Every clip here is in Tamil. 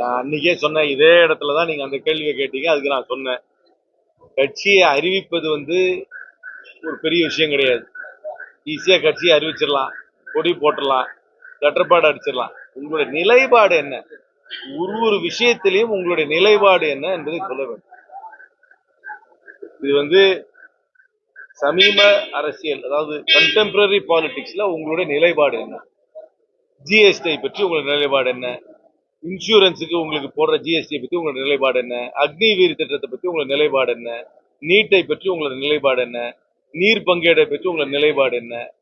நான் அன்னைக்கே சொன்னேன் இதே இடத்துல தான் நீங்க அந்த கேள்வியை கேட்டீங்க அதுக்கு நான் சொன்னேன். கட்சியை அறிவிப்பது வந்து ஒரு பெரிய விஷயம் கிடையாது. ஈஸியா கட்சியை அறிவிச்சிடலாம் கொடி போட்டுடலாம் கட்டுப்பாடு அடிச்சிடலாம். உங்களுடைய நிலைப்பாடு என்ன? ஒரு ஒரு விஷயத்திலையும் உங்களுடைய நிலைப்பாடு என்ன என்பதை சொல்ல வேண்டும். இது வந்து சமீப அரசியல் அதாவது கண்டெம்பரரி பாலிடிக்ஸ்ல உங்களுடைய நிலைப்பாடு என்ன? ஜிஎஸ்டி பற்றி உங்களுடைய நிலைப்பாடு என்ன? இன்சூரன்ஸுக்கு உங்களுக்கு போடுற ஜிஎஸ்டி பற்றி உங்களோட நிலைப்பாடு என்ன? அக்னி வீர் திட்டத்தை பற்றி உங்களோட நிலைப்பாடு என்ன? நீட்டை பற்றி உங்களோட நிலைப்பாடு என்ன? நீர் பங்கீடை பற்றி உங்களோட நிலைப்பாடு என்ன?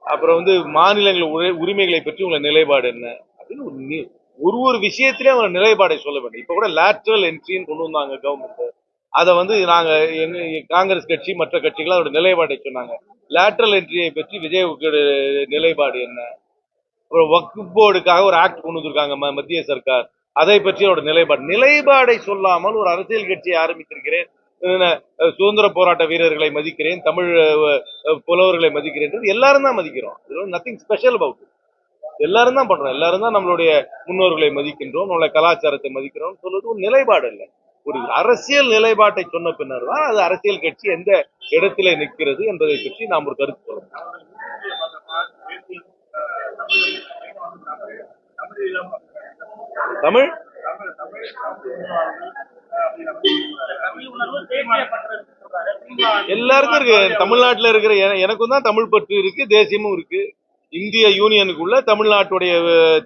அப்புறம் வந்து மாநிலங்கள் உரிமைகளை பற்றி உங்களோட நிலைப்பாடு என்ன? அப்படின்னு ஒரு நி- ஒரு ஒரு விஷயத்திலே அவங்க நிலைப்பாடை சொல்ல வேண்டும். இப்போ கூட லேட்ரல் என்ட்ரின்னு கொண்டு வந்தாங்க கவர்மெண்ட் அதை வந்து நாங்கள் எங்க காங்கிரஸ் கட்சி மற்ற கட்சிகள் அதோட நிலைப்பாடை சொன்னாங்க. லேட்ரல் என்ட்ரியை பற்றி விஜய் நிலைப்பாடு என்ன? அப்புறம் வக்ஃப் போர்டுக்காக ஒரு ஆக்ட் கொண்டு வந்திருக்காங்க மத்திய சர்க்கார். அதை பற்றி அவரோட நிலைப்பாடு. நிலைப்பாடை சொல்லாமல் ஒரு அரசியல் கட்சியை ஆரம்பித்திருக்கிறேன். சுதந்திர போராட்ட வீரர்களை மதிக்கிறேன் தமிழ் புலவர்களை மதிக்கிறேன் எல்லாரும் தான் மதிக்கிறோம். இது நத்திங் ஸ்பெஷல் அபவுட் எல்லாரும் தான் பண்றோம். எல்லாரும் தான் நம்மளுடைய முன்னோர்களை மதிக்கின்றோம் நம்மளுடைய கலாச்சாரத்தை மதிக்கிறோம் சொல்வது ஒரு நிலைப்பாடு இல்லை ஒரு அரசியல் நிலைப்பாட்டை சொன்ன பின்னர் தான் அது அரசியல் கட்சி எந்த இடத்திலே நிற்கிறது என்பதை பற்றி நாம் ஒரு கருத்து சொல்லணும் தமிழ்? எல்லாருக்கும் இருக்கு. தமிழ்நாட்டுல இருக்கிற எனக்கும் தான் தமிழ் பற்று இருக்கு தேசியமும் இருக்கு. இந்திய யூனியனுக்குள்ள தமிழ்நாட்டுடைய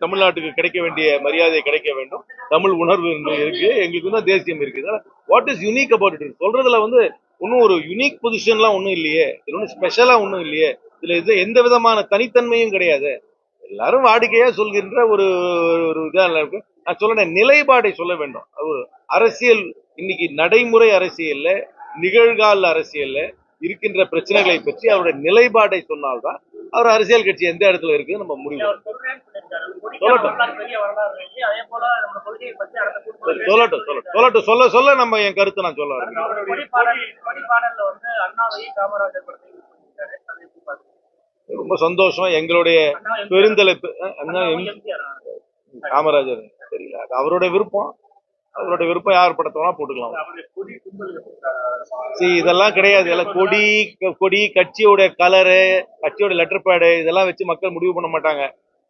தமிழ்நாட்டுக்கு கிடைக்க வேண்டிய மரியாதை கிடைக்க வேண்டும். தமிழ் உணர்வு இருக்கு எங்களுக்கு தான் தேசியம் இருக்கு. What is unique about it சொல்றதுல வந்து ஒன்றும் ஒரு யூனிக் பொசிஷன்லாம் ஒன்றும் இல்லையே. இது ஒன்றும் ஸ்பெஷலாக ஒன்றும் இல்லையே. இதுல இது எந்த விதமான தனித்தன்மையும் கிடையாது. எல்லாரும் வாடிக்கையா சொல்கின்ற ஒரு ஒரு இதா இருக்கு. நான் சொல்றேன் நிலைப்பாடை சொல்ல வேண்டும். அது அரசியல் இன்னைக்கு நடைமுறை அரசியல்ல நிகழ்கால அரசியல்ல இருக்கின்ற பிரச்சனைகளை பற்றி அவருடைய நிலைப்பாடை சொன்னால்தான் அவர் அரசியல் கட்சி எந்த இடத்துல இருக்கு நம்ம முடிவு சொல்லட்டும். சொல்லட்டும் சொல்லட்டும் சொல்ல சொல்ல நம்ம என் கருத்தை நான் சொல்ல வரேன் ரொம்ப சந்தோஷம் எங்களுடைய பெருந்தலைப்பு காமராஜர். தெரியல அது அவருடைய விருப்பம். அவருடைய விருப்பம் யார் படத்தை வேணா போட்டுக்கலாம். சரி இதெல்லாம் கிடையாது. எல்லாம் கொடி கொடி கட்சியோட கலரு கட்சியோட லெட்டர் பேடு இதெல்லாம் வச்சு மக்கள் முடிவு பண்ண மாட்டாங்க.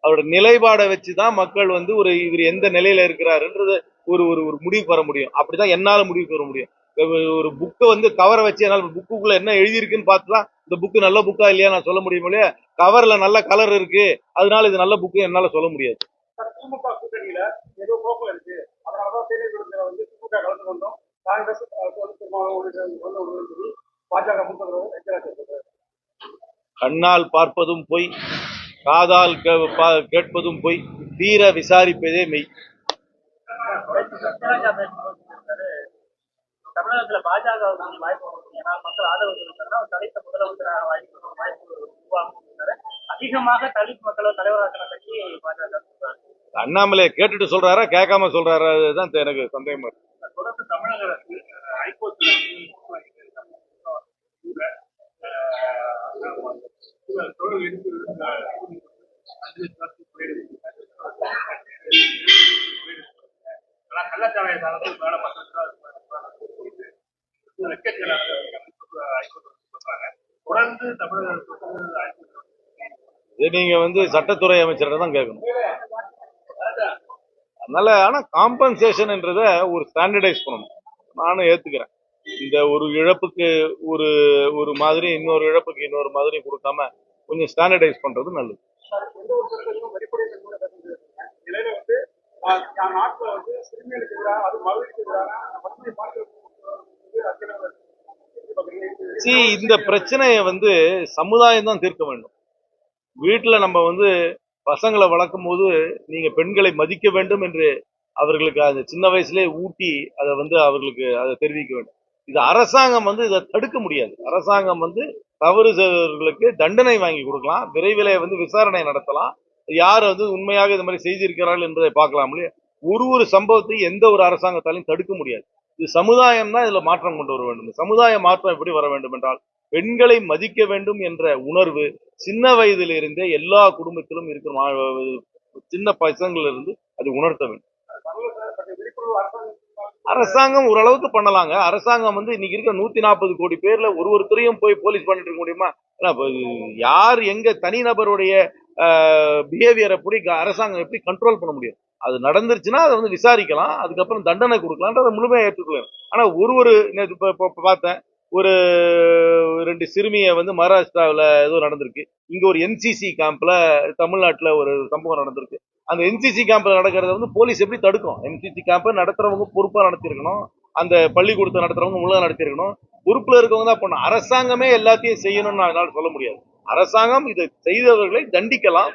அவரோட நிலைப்பாடை வச்சு தான் மக்கள் வந்து ஒரு இவர் எந்த நிலையில இருக்கிறாருன்றது ஒரு ஒரு ஒரு முடிவு பெற முடியும். அப்படிதான் என்னால முடிவு பெற முடியும். ஒரு- புக்கை வந்து கவரை வச்சு என்னால் புக்குக்குள்ள என்ன எழுதியிருக்குன்னு பார்த்து தான் இந்த புக்கு நல்ல புக்கா இல்லையா நான் சொல்ல முடியும் இல்லையா கவர்ல நல்ல கலர் இருக்கு அதனால இது நல்ல புக்கு என்னால சொல்ல முடியாது. கண்ணால் பார்ப்பதும் பொய் காதால் கேட்பதும் பொய் தீர விசாரிப்பதே மெய் தமிழகத்துல பாஜக வாய்ப்பு. ஏன்னா மக்கள் ஆதரவு இருக்காங்கன்னா தலித்த முதலமைச்சராக வாய்ப்பு வாய்ப்பு உருவாகும். அதிகமாக தலித் மக்களை தலைவராக்கின கட்சி பாஜக. அண்ணாமலை கேட்டுட்டு சொல்றாரா கேட்காம சொல்றாரா அதுதான் எனக்கு சந்தேகமா இருக்கு தொடர்ந்து தமிழக அரசு ஆனா கள்ளச்சாராய சாதத்தில் மேல தொடர்ந்து தமிழக அரசு வந்து ஹைகோர்ட்ல இது நீங்க வந்து சட்டத்துறை அமைச்சர்கிட்ட தான் கேட்கணும். அதனால ஆனா காம்பன்சேஷன்ன்றத ஒரு ஸ்டாண்டர்டைஸ் பண்ணணும். நானும் ஏத்துக்கிறேன். இந்த ஒரு இழப்புக்கு ஒரு ஒரு மாதிரி இன்னொரு இழப்புக்கு இன்னொரு மாதிரி கொடுக்காம கொஞ்சம் ஸ்டாண்டர்டைஸ் பண்றது நல்லது. வந்து நாட்டுல வந்து சிறுமிகளுக்கு எதிராக அது மகளிருக்கு எதிராக சி இந்த பிரச்சனையை வந்து சமுதாயம் தான் தீர்க்க வேண்டும். வீட்டுல நம்ம வந்து பசங்களை வளர்க்கும் போது நீங்க பெண்களை மதிக்க வேண்டும் என்று அவர்களுக்கு அந்த சின்ன வயசுலயே ஊட்டி அதை வந்து அவர்களுக்கு அதை தெரிவிக்க வேண்டும். இது அரசாங்கம் வந்து இதை தடுக்க முடியாது. அரசாங்கம் வந்து தவறு செய்தவர்களுக்கு தண்டனை வாங்கி கொடுக்கலாம். விரைவிலே வந்து விசாரணை நடத்தலாம். யார் வந்து உண்மையாக இது மாதிரி செய்திருக்கிறார்கள் என்பதை பார்க்கலாம் இல்லையா? ஒரு ஒரு சம்பவத்தை எந்த ஒரு அரசாங்கத்தாலையும் தடுக்க முடியாது. இது சமுதாயம் தான் இதுல மாற்றம் கொண்டு வர வேண்டும். சமுதாய மாற்றம் எப்படி வர வேண்டும் என்றால் பெண்களை மதிக்க வேண்டும் என்ற உணர்வு சின்ன வயதிலிருந்தே எல்லா குடும்பத்திலும் இருக்கிற சின்ன பசங்கள்ல இருந்து அது உணர்த்த வேண்டும். அரசாங்கம் ஓரளவுக்கு பண்ணலாங்க. அரசாங்கம் வந்து இன்னைக்கு இருக்க நூத்தி நாற்பது கோடி பேர்ல ஒரு ஒருத்தரையும் போய் போலீஸ் பண்ணிட்டு இருக்க முடியுமா? யார் எங்க தனிநபருடைய பிஹேவியரை எப்படி அரசாங்கம் எப்படி கண்ட்ரோல் பண்ண முடியும்? அது நடந்துருச்சுன்னா அதை வந்து விசாரிக்கலாம். அதுக்கப்புறம் தண்டனை கொடுக்கலான்றதை முழுமையாக ஏற்றுக்கொள்ளணும் ஆனால் ஒரு ஒரு நேற்று பார்த்தேன். ஒரு ரெண்டு சிறுமியை வந்து மகாராஷ்டிராவில் ஏதோ நடந்திருக்கு. இங்கே ஒரு என்சிசி கேம்பில் தமிழ்நாட்டில் ஒரு சம்பவம் நடந்திருக்கு. அந்த என்சிசி கேம்பில் நடக்கிறத வந்து போலீஸ் எப்படி தடுக்கும்? என்சிசி கேம்பை நடத்துறவங்க பொறுப்பாக நடத்திருக்கணும் அந்த பள்ளிக்கூடத்தை நடத்துகிறவங்க முழுதாக நடத்திருக்கணும் பொறுப்பில் இருக்கவங்க தான் பண்ணணும். அரசாங்கமே எல்லாத்தையும் செய்யணும்னு என்னால் சொல்ல முடியாது. அரசாங்கம் இதை செய்தவர்களை தண்டிக்கலாம்.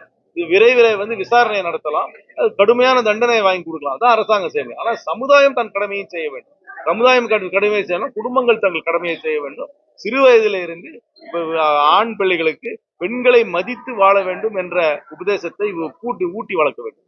விரைவில் வந்து விசாரணை நடத்தலாம். அது கடுமையான தண்டனை வாங்கி கொடுக்கலாம். அதான் அரசாங்கம் செய்ய முடியும் ஆனால் சமுதாயம் தன் கடமையும் செய்ய வேண்டும். சமுதாயம் கடமையை செய்யணும் குடும்பங்கள் தங்கள் கடமையை செய்ய வேண்டும். சிறு வயதில இருந்து ஆண் பிள்ளைகளுக்கு பெண்களை மதித்து வாழ வேண்டும் என்ற உபதேசத்தை கூட்டி ஊட்டி வளர்க்க வேண்டும்.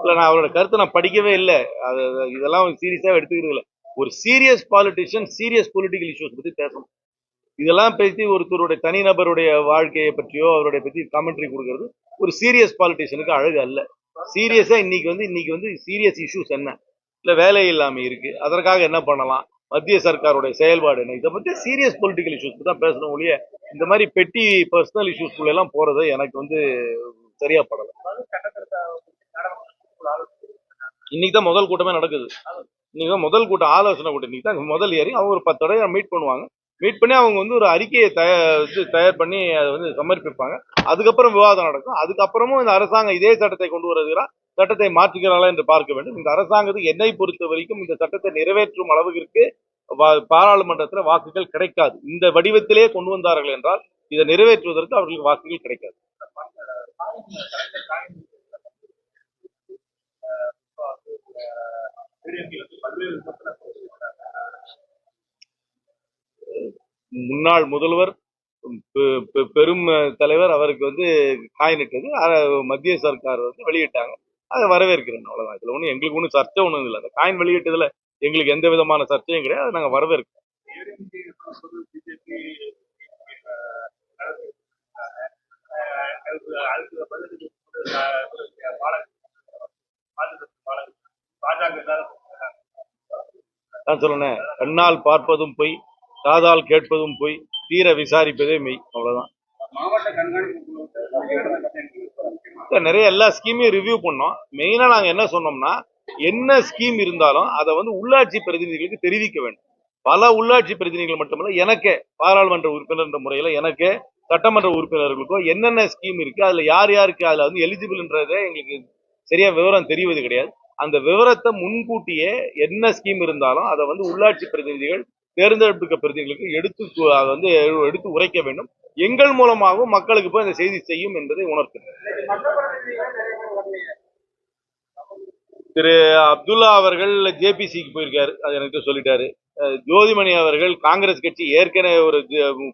இல்ல நான் அவரோட கருத்தை நான் படிக்கவே இல்லை. அது இதெல்லாம் சீரியஸா எடுத்துக்கிறது ஒரு serious politician serious political issues பத்தி பேசணும். இதெல்லாம் பேசி ஒருத்தருடைய தனிநபருடைய வாழ்க்கையை பற்றியோ அவருடைய பத்தி கமெண்ட்ரி கொடுக்கறது ஒரு சீரியஸ் பாலிட்டிஷியனுக்கு அழகு அல்ல. சீரியஸா இன்னைக்கு வந்து இன்னைக்கு வந்து சீரியஸ் இஷ்யூஸ் என்ன? இல்ல வேலை இல்லாம இருக்கு. அதற்காக என்ன பண்ணலாம்? மத்திய சர்க்காருடைய செயல்பாடு என்ன? இதை பத்தி சீரியஸ் பொலிட்டிக்கல் இஷ்யூஸ் தான் பேசணும் ஒழிய இந்த மாதிரி பெட்டி பர்சனல் இஷ்யூஸ் எல்லாம் போறது எனக்கு வந்து சரியா படல. இன்னைக்கு தான் முதல் கூட்டமே நடக்குது. இன்னைக்கு தான் முதல் கூட்டம் ஆலோசனை கூட்டம். இன்னைக்கு தான் முதல் ஏறி அவங்க ஒரு பத்து தடவை மீட் பண்ணுவாங்க. மீட் பண்ணி அவங்க வந்து ஒரு அறிக்கையை தயார் இது தயார் பண்ணி அதை வந்து சமர்ப்பிப்பாங்க. அதுக்கப்புறம் விவாதம் நடக்கும். அதுக்கப்புறமும் இந்த அரசாங்கம் இதே சட்டத்தை கொண்டு வருகிறா சட்டத்தை மாற்றுகிறாளா என்று பார்க்க வேண்டும். இந்த அரசாங்கத்துக்கு என்னை பொறுத்த வரைக்கும் இந்த சட்டத்தை நிறைவேற்றும் அளவுக்கு வா- வாக்குகள் கிடைக்காது. இந்த வடிவத்திலே கொண்டு வந்தார்கள் என்றால் இதை நிறைவேற்றுவதற்கு அவர்களுக்கு வாக்குகள் கிடைக்காது. முன்னாள் முதல்வர் பெரும் தலைவர் அவருக்கு வந்து காயினிட்டது அதை மத்திய சர்க்கார் வந்து வெளியிட்டாங்க. அதை வரவேற்கிறேன் அவ்வளவுதான். இதுல ஒன்றும் எங்களுக்கு ஒன்றும் சர்ச்சை ஒன்றும் இல்லை. அந்த காயின் வெளியிட்டதுல எங்களுக்கு எந்த விதமான சர்ச்சையும் கிடையாது. அதை நாங்கள் வரவேற்கிறோம். நான் சொன்னேன் கண்ணால் பார்ப்பதும் பொய் காதால் கேட்பதும் பொய் தீர விசாரிப்பதே மெய் இல்ல, நிறைய எல்லா ஸ்கீமையும் ரிவ்யூ பண்ணோம். மெயினா நாங்க என்ன சொன்னோம்னா என்ன ஸ்கீம் இருந்தாலும் அதை வந்து உள்ளாட்சி பிரதிநிதிகளுக்கு தெரிவிக்க வேண்டும். பல உள்ளாட்சி பிரதிநிதிகள் மட்டுமல்ல எனக்கே பாராளுமன்ற உறுப்பினர் என்ற முறையில எனக்கே சட்டமன்ற உறுப்பினர்களுக்கோ என்னென்ன ஸ்கீம் இருக்கு அதுல யார் யாருக்கு அதுல வந்து எலிஜிபிள்ன்றதே எங்களுக்கு சரியா விவரம் தெரிவது கிடையாது. அந்த விவரத்தை முன்கூட்டியே என்ன ஸ்கீம் இருந்தாலும் அதை வந்து உள்ளாட்சி பிரதிநிதிகள் தேர்ந்தெடுக்க பிரதிநிதிகளுக்கு எடுத்து அதை வந்து எடுத்து உரைக்க வேண்டும். எங்கள் மூலமாகவும் மக்களுக்கு போய் அந்த செய்தி செய்யும் என்பதை உணர்த்துகிறேன் திரு அப்துல்லா அவர்கள் ஜேபிசிக்கு போயிருக்காரு அது எனக்கு சொல்லிட்டாரு. ஜோதிமணி அவர்கள் காங்கிரஸ் கட்சி ஏற்கனவே ஒரு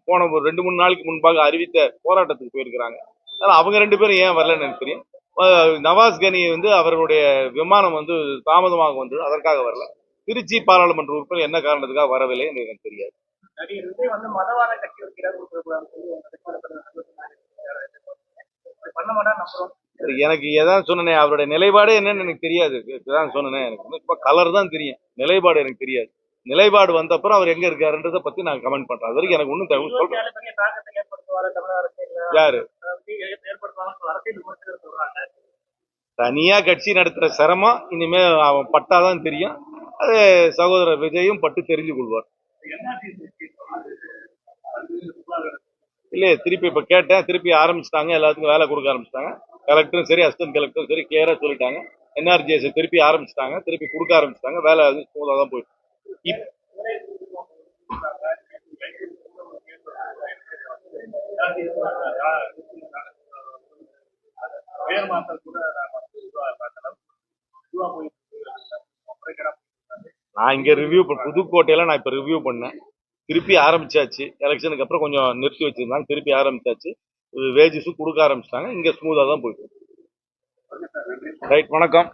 போன ஒரு ரெண்டு மூணு நாளைக்கு முன்பாக அறிவித்த போராட்டத்துக்கு போயிருக்கிறாங்க. அதனால அவங்க ரெண்டு பேரும் ஏன் வரலன்னு எனக்கு தெரியும். நவாஸ் கனி வந்து அவர்களுடைய விமானம் வந்து தாமதமாக வந்தது அதற்காக வரல. திருச்சி பாராளுமன்ற உறுப்பினர் என்ன காரணத்துக்காக வரவில்லை என்று எனக்கு தெரியாது. வந்து எனக்கு எதான் சொன்னனே அவருடைய நிலைப்பாடே என்னன்னு எனக்கு தெரியாது. சொன்னேன் எனக்கு வந்து இப்ப கலர் தான் தெரியும். நிலைப்பாடு எனக்கு தெரியாது. நிலைப்பாடு வந்த அப்புறம் அவர் எங்க இருக்காருன்றத பத்தி நான் கமெண்ட் பண்றேன். அது வரைக்கும் எனக்கு ஒன்றும் தகவல் சொல்றேன். யாரு? தனியா கட்சி நடத்துற சிரமம் இனிமே அவன் பட்டாதான் தெரியும். அது சகோதரர் விஜயும் பட்டு தெரிஞ்சு கொள்வார். இல்லையே திருப்பி இப்ப கேட்டேன் திருப்பி ஆரம்பிச்சிட்டாங்க எல்லாத்துக்கும் வேலை கொடுக்க ஆரம்பிச்சிட்டாங்க. கலெக்டரும் சரி அசிஸ்டன்ட் கலெக்டரும் சரி கிளியரா சொல்லிட்டாங்க. என்ஆர்ஜிஎஸ் திருப்பி ஆரம்பிச்சிட்டாங்க திருப்பி கொடுக்க ஆரம்பிச்சிட்டாங்க வேலை அது ஸ்மூதா தான் போயிட்டு நான் இங்க ரிவ்யூ புதுக்கோட்டையில நான் இப்ப ரிவ்யூ பண்ணேன். திருப்பி ஆரம்பிச்சாச்சு. எலெக்ஷனுக்கு அப்புறம் கொஞ்சம் நிறுத்தி வச்சிருந்தாங்க. திருப்பி ஆரம்பிச்சாச்சு. வேஜஸும் கொடுக்க ஆரம்பிச்சிட்டாங்க. இங்க ஸ்மூதா தான் போயிட்டு ரைட் வணக்கம்.